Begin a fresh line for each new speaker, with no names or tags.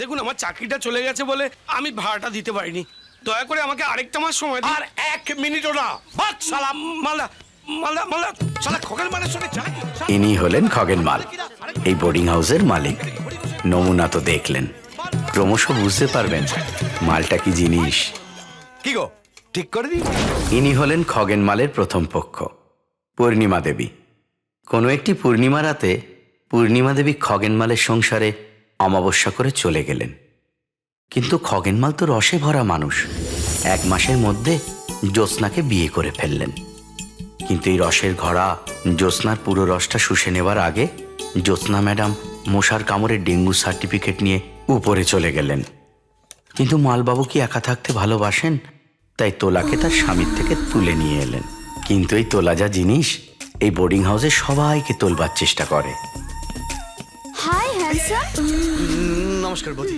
দেখুন আমার চাকরিটা চলে গেছে বলে আমি ভাড়াটা দিতে পারিনি। দয়া করে আমাকে আরেকটা মাস সময় দিন।
আর এক মিনিটও না। বাদ মানের সঙ্গে চাই
ইনি হলেন খগেন মাল এই বোর্ডিং হাউসের মালিক। নমুনা তো দেখলেন। ক্রমশ বুঝতে পারবেন মালটা কি জিনিস।
কি গো ঠিক করে দিই
ইনি হলেন খগেন মালের প্রথম পক্ষ পূর্ণিমা দেবী। কোনো একটি পূর্ণিমা রাতে পূর্ণিমা দেবী খগেন মালের সংসারে অমাবস্যা করে চলে গেলেন। কিন্তু খগেনমাল তো রসে ভরা মানুষ। এক মাসের মধ্যে জ্যোৎস্নাকে বিয়ে করে ফেললেন। কিন্তু এই রসের ঘোড়া, জ্যোৎস্নার পুরো রসটা শুষে নেবার আগে জ্যোৎস্না ম্যাডাম মশার কামড়ে ডেঙ্গু সার্টিফিকেট নিয়ে উপরে চলে গেলেন। কিন্তু মালবাবু কি একা থাকতে ভালোবাসেন? তাই তোলাকে তার স্বামীর থেকে তুলে নিয়ে এলেন। কিন্তু এই তোলা যা জিনিস এই বোর্ডিং হাউসে সবাইকে তোলবার চেষ্টা করে।
হাই হ্যান্ডসাম
নমস্কার বৌদি।